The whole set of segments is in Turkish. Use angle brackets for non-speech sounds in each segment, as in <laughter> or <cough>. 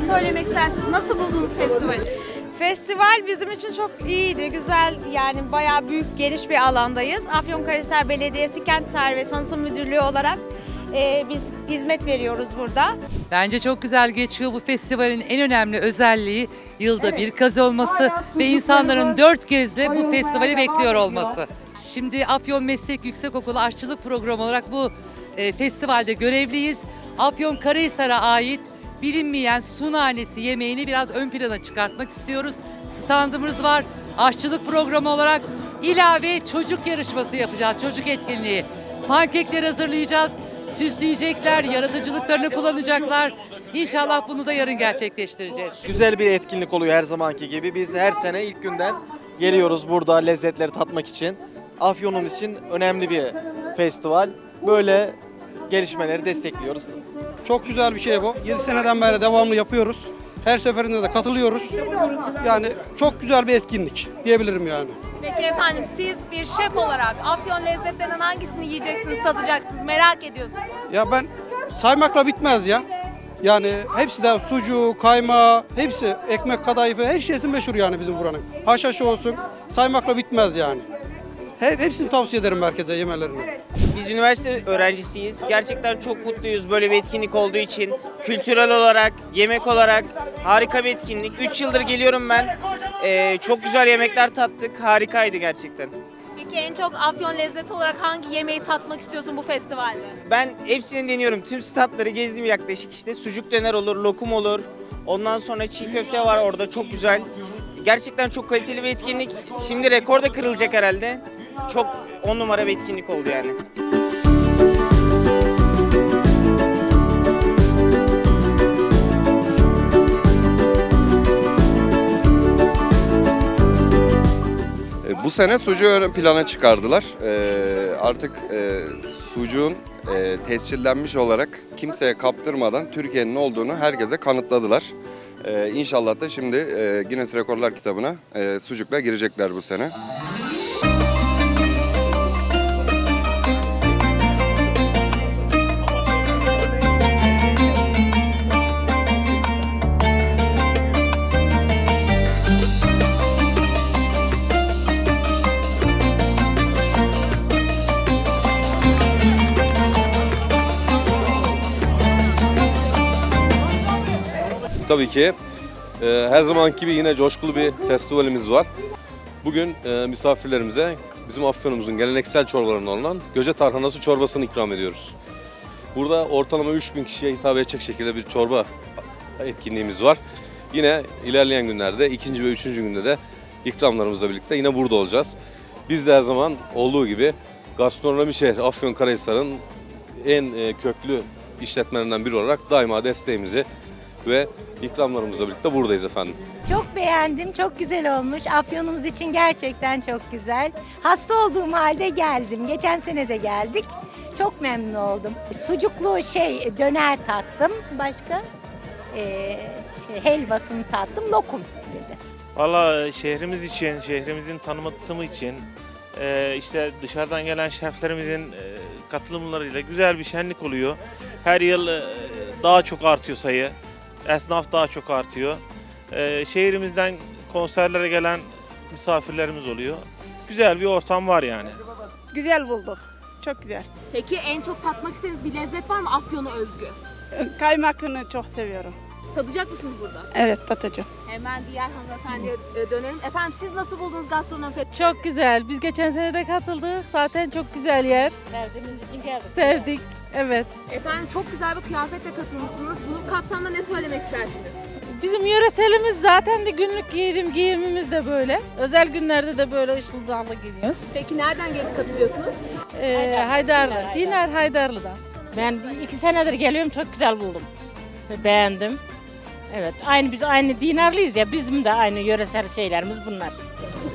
söylemek istersiniz? Nasıl buldunuz festivali? Festival bizim için çok iyiydi, güzel yani bayağı büyük, geniş bir alandayız. Afyonkarahisar Belediyesi Kent Tarihi ve Tanıtım Müdürlüğü olarak e, biz hizmet veriyoruz burada. Bence çok güzel geçiyor. Bu festivalin en önemli özelliği yılda bir kaz olması ve insanların dört gözle bu festivali bekliyor olması. Şimdi Afyon Meslek Yüksekokulu Aşçılık Programı olarak bu e, festivalde görevliyiz. Afyon Karahisar'a ait bilinmeyen su nanesi yemeğini biraz ön plana çıkartmak istiyoruz. Standımız var. Aşçılık programı olarak ilave çocuk yarışması yapacağız. Çocuk etkinliği. Pankekler hazırlayacağız. Süsleyecekler, yaratıcılıklarını kullanacaklar. İnşallah bunu da yarın gerçekleştireceğiz. Güzel bir etkinlik oluyor her zamanki gibi. Biz her sene ilk günden geliyoruz burada lezzetleri tatmak için. Afyonumuz için önemli bir festival. Böyle gelişmeleri destekliyoruz. Çok güzel bir şey bu. 7 seneden beri devamlı yapıyoruz. Her seferinde de katılıyoruz. Yani çok güzel bir etkinlik diyebilirim yani. Peki efendim siz bir şef olarak Afyon lezzetlerinden hangisini yiyeceksiniz, tadacaksınız merak ediyorsunuz. Ya ben saymakla bitmez ya. Yani hepsi de sucuğu, kaymağı, hepsi ekmek kadayıfı, her şeysi meşhur yani bizim buranın. Haşhaşı olsun, saymakla bitmez yani. Hep, hepsini tavsiye ederim herkese yemelerini. Biz üniversite öğrencisiyiz. Gerçekten çok mutluyuz böyle bir etkinlik olduğu için. Kültürel olarak, yemek olarak harika bir etkinlik. 3 yıldır geliyorum ben. Ee, çok güzel yemekler tattık. Harikaydı gerçekten. Peki en çok Afyon lezzeti olarak hangi yemeği tatmak istiyorsun bu festivalde? Ben hepsini deniyorum. Tüm statları gezdim yaklaşık işte. Sucuk döner olur, lokum olur. Ondan sonra çiğ köfte var orada çok güzel. Gerçekten çok kaliteli bir etkinlik. Şimdi rekor da kırılacak herhalde. Çok on numara bir etkinlik oldu yani. E, Bu sene sucuğu ön plana çıkardılar. E, artık e, sucuğun e, tescillenmiş olarak kimseye kaptırmadan Türkiye'nin olduğunu herkese kanıtladılar. E, inşallah da şimdi e, Guinness Rekorlar kitabına sucukla girecekler bu sene. Tabii ki e, her zamanki gibi yine coşkulu bir festivalimiz var. Bugün e, misafirlerimize bizim Afyon'umuzun geleneksel çorbalarından olan göce tarhanası çorbasını ikram ediyoruz. Burada ortalama 3000 kişiye hitap edecek şekilde bir çorba etkinliğimiz var. Yine ilerleyen günlerde ikinci ve üçüncü günde de ikramlarımızla birlikte yine burada olacağız. Biz de her zaman olduğu gibi gastronomi şehri Afyonkarahisar'ın en e, köklü işletmelerinden biri olarak daima desteğimizi ve ikramlarımızla birlikte buradayız efendim. Çok beğendim, çok güzel olmuş. Afyonumuz için gerçekten çok güzel. Hasta olduğum halde geldim. Geçen sene de geldik. Çok memnun oldum. Sucuklu şey döner tattım. Başka ee, şey, helvasını tattım. Lokum dedi. Valla şehrimiz için, şehrimizin tanıtımı için e, işte dışarıdan gelen şeflerimizin e, katılımlarıyla güzel bir şenlik oluyor. Her yıl e, daha çok artıyor sayı. Esnaf daha çok artıyor. E, şehrimizden konserlere gelen misafirlerimiz oluyor. Güzel bir ortam var yani. Güzel bulduk, çok güzel. Peki en çok tatmak istediğiniz bir lezzet var mı Afyon'a özgü? Kaymakını çok seviyorum. Tadacak mısınız burada? Evet, tatacığım. Hemen diğer hanımefendiye dönelim. Efendim siz nasıl buldunuz gastronomi festivali? Çok güzel. Biz geçen sene de katıldık. Zaten çok güzel yer. Sevdik. Evet. Efendim çok güzel bir kıyafetle katılmışsınız. Bu kapsamda ne söylemek istersiniz? Bizim yöreselimiz zaten de günlük giydim giyimimiz de böyle. Özel günlerde de böyle ışıl dağlı giyiniyoruz. Peki nereden gelip katılıyorsunuz? Ee, Haydarlı. Dinar Haydarlı'dan. Ben iki senedir geliyorum. Çok güzel buldum. Beğendim. Evet, aynı biz aynı dinarlıyız ya. Bizim de aynı yöresel şeylerimiz bunlar.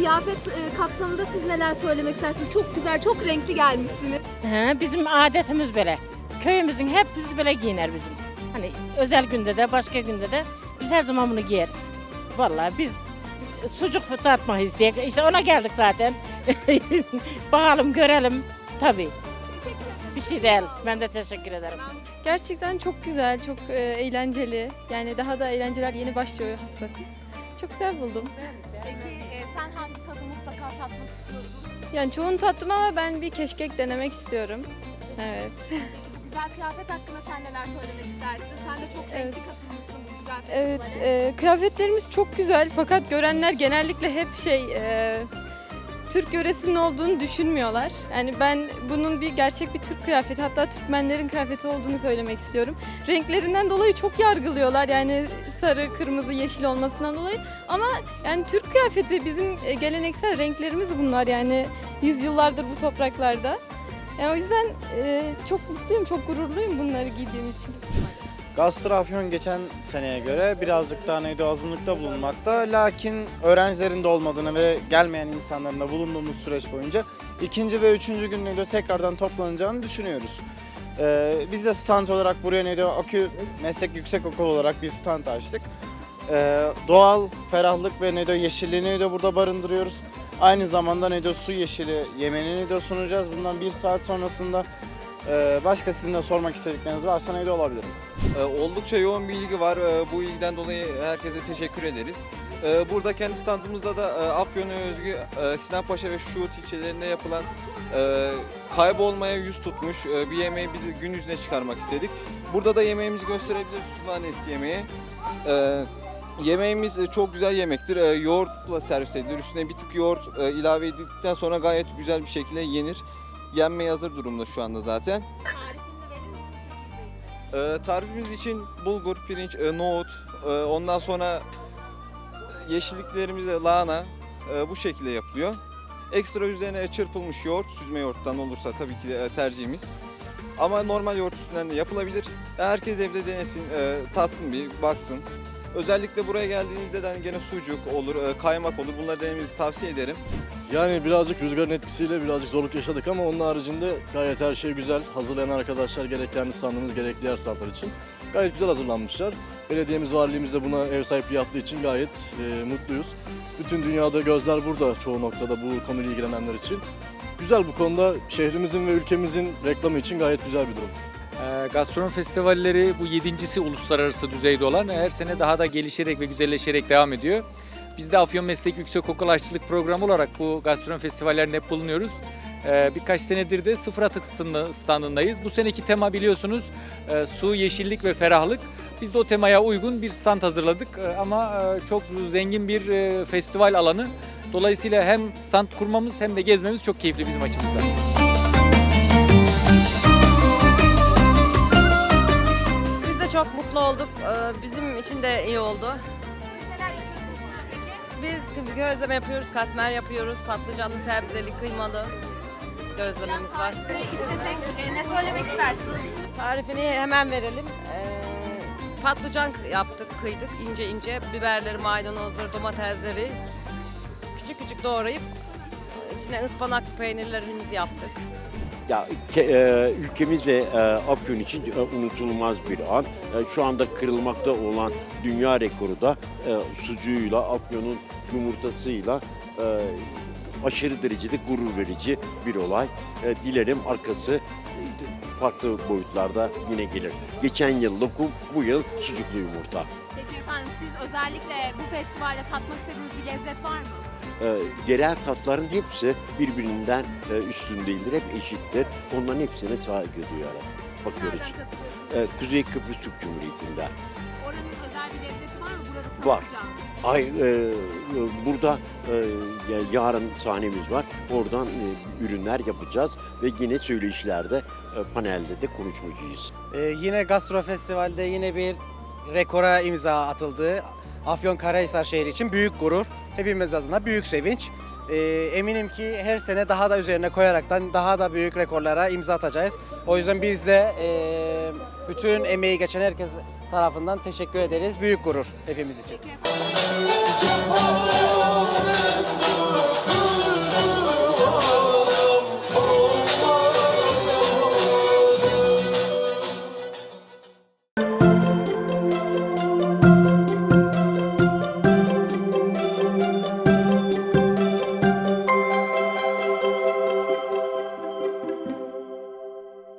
Kıyafet e, kapsamında siz neler söylemek istersiniz? Çok güzel, çok renkli gelmişsiniz. He, bizim adetimiz böyle. Köyümüzün hep biz böyle giyiner bizim. Hani özel günde de başka günde de biz her zaman bunu giyeriz. Vallahi biz sucuk tatmayız diye işte ona geldik zaten. <laughs> Bakalım görelim tabii. Bir bir şey değil. Ben de teşekkür ederim. Gerçekten çok güzel, çok e, eğlenceli. Yani daha da eğlenceler yeni başlıyor hafta. Çok güzel buldum. Peki e, sen hangi tadı mutlaka tatmak istiyorsun? Yani çoğunu tattım ama ben bir keşkek denemek istiyorum. Evet. Güzel kıyafet hakkında sen neler söylemek istersin? Sen de çok renkli Evet. katılmışsın bu güzel Evet, e, kıyafetlerimiz çok güzel fakat görenler genellikle hep şey e, Türk yöresinin olduğunu düşünmüyorlar. Yani ben bunun bir gerçek bir Türk kıyafeti hatta Türkmenlerin kıyafeti olduğunu söylemek istiyorum. Renklerinden dolayı çok yargılıyorlar yani sarı, kırmızı, yeşil olmasından dolayı. Ama yani Türk kıyafeti bizim e, geleneksel renklerimiz bunlar yani yüzyıllardır bu topraklarda. Yani o yüzden e, çok mutluyum, çok gururluyum bunları giydiğim için. Gastro geçen seneye göre birazcık daha neydi azınlıkta bulunmakta. Lakin öğrencilerin de olmadığını ve gelmeyen insanların da bulunduğumuz süreç boyunca ikinci ve üçüncü gün neydi tekrardan toplanacağını düşünüyoruz. Ee, biz de stand olarak buraya neydi Akü Meslek Yüksekokulu olarak bir stand açtık. Ee, doğal ferahlık ve neydi yeşilliği neydi burada barındırıyoruz. Aynı zamanda neydi su yeşili yemeğini de sunacağız. Bundan bir saat sonrasında ee, başka sizin de sormak istedikleriniz varsa neydi olabilirim. Ee, Oldukça yoğun bir ilgi var. Ee, Bu ilgiden dolayı herkese teşekkür ederiz. Ee, Burada kendi standımızda da e, Afyon'a özgü e, Sinanpaşa ve Şuhut ilçelerinde yapılan e, kaybolmaya yüz tutmuş bir yemeği biz gün yüzüne çıkarmak istedik. Burada da yemeğimizi gösterebiliriz. Sübhanesi yemeği. Yemeğimiz çok güzel yemektir. Yoğurtla servis edilir. Üstüne bir tık yoğurt ilave edildikten sonra gayet güzel bir şekilde yenir. Yenmeye hazır durumda şu anda zaten. Ee, tarifimiz için bulgur, pirinç, e, nohut, e, ondan sonra yeşilliklerimiz de lahana e, bu şekilde yapılıyor. Ekstra üzerine çırpılmış yoğurt, süzme yoğurttan olursa tabii ki de e, tercihimiz. Ama normal yoğurt üstünden de yapılabilir. Herkes evde denesin, e, tatsın bir, baksın. Özellikle buraya geldiğinizde de hani gene sucuk olur, e, kaymak olur. Bunları denemenizi tavsiye ederim. Yani birazcık rüzgarın etkisiyle birazcık zorluk yaşadık ama onun haricinde gayet her şey güzel. Hazırlayan arkadaşlar gerek kendi standımız gerek diğer standlar için gayet güzel hazırlanmışlar. Belediyemiz, valiliğimiz de buna ev sahipliği yaptığı için gayet e, mutluyuz. Bütün dünyada gözler burada çoğu noktada bu konuyla ilgilenenler için. Güzel bu konuda şehrimizin ve ülkemizin reklamı için gayet güzel bir durum. Ee, Gastronomi festivalleri bu yedincisi uluslararası düzeyde olan her sene daha da gelişerek ve güzelleşerek devam ediyor. Biz de Afyon Meslek Yüksekokulu Aşçılık Programı olarak bu gastronomi festivallerinde hep bulunuyoruz. Ee, birkaç senedir de sıfır atık standındayız. Bu seneki tema biliyorsunuz e, su, yeşillik ve ferahlık. Biz de o temaya uygun bir stand hazırladık Ee, ama e, çok zengin bir e, festival alanı. Dolayısıyla hem stand kurmamız hem de gezmemiz çok keyifli bizim açımızdan. Biz de çok mutlu olduk. Ee, Bizim için de iyi oldu. Biz gözleme yapıyoruz, katmer yapıyoruz, patlıcanlı, sebzeli, kıymalı gözlememiz var. İstesek e, ne söylemek istersiniz? Tarifini hemen verelim. Ee, patlıcan yaptık, kıydık ince ince. Biberleri, maydanozları, domatesleri küçük küçük doğrayıp içine ıspanaklı peynirlerimizi yaptık. Ya ke- e, ülkemiz ve e, Afyon için e, unutulmaz bir an. E, şu anda kırılmakta olan dünya rekoru da e, sucuğuyla, Afyon'un yumurtasıyla e, aşırı derecede gurur verici bir olay. E, dilerim arkası farklı boyutlarda yine gelir. Geçen yıl lokum, bu yıl sucuklu yumurta. Peki efendim siz özellikle bu festivalde tatmak istediğiniz bir lezzet var mı? E, yerel tatların hepsi birbirinden e, üstün değildir, hep eşittir. Onların hepsine saygı duyarak bakıyoruz. Nereden katılıyorsunuz? E, Kuzey Kıbrıs Türk Cumhuriyeti'nde Oranın özel bir lezzeti var mı? Burada var. Ay, e, e, burada e, ya- yarın sahnemiz var. Oradan e, ürünler yapacağız ve yine söyleşilerde, e, panelde de konuşmacıyız. Ee, yine Gastro Festival'de yine bir rekora imza atıldı. Afyonkarahisar şehri için büyük gurur. Hepimiz adına büyük sevinç. Ee, eminim ki her sene daha da üzerine koyaraktan daha da büyük rekorlara imza atacağız. O yüzden biz de e, bütün emeği geçen herkes tarafından teşekkür ederiz. Büyük gurur hepimiz için. Peki.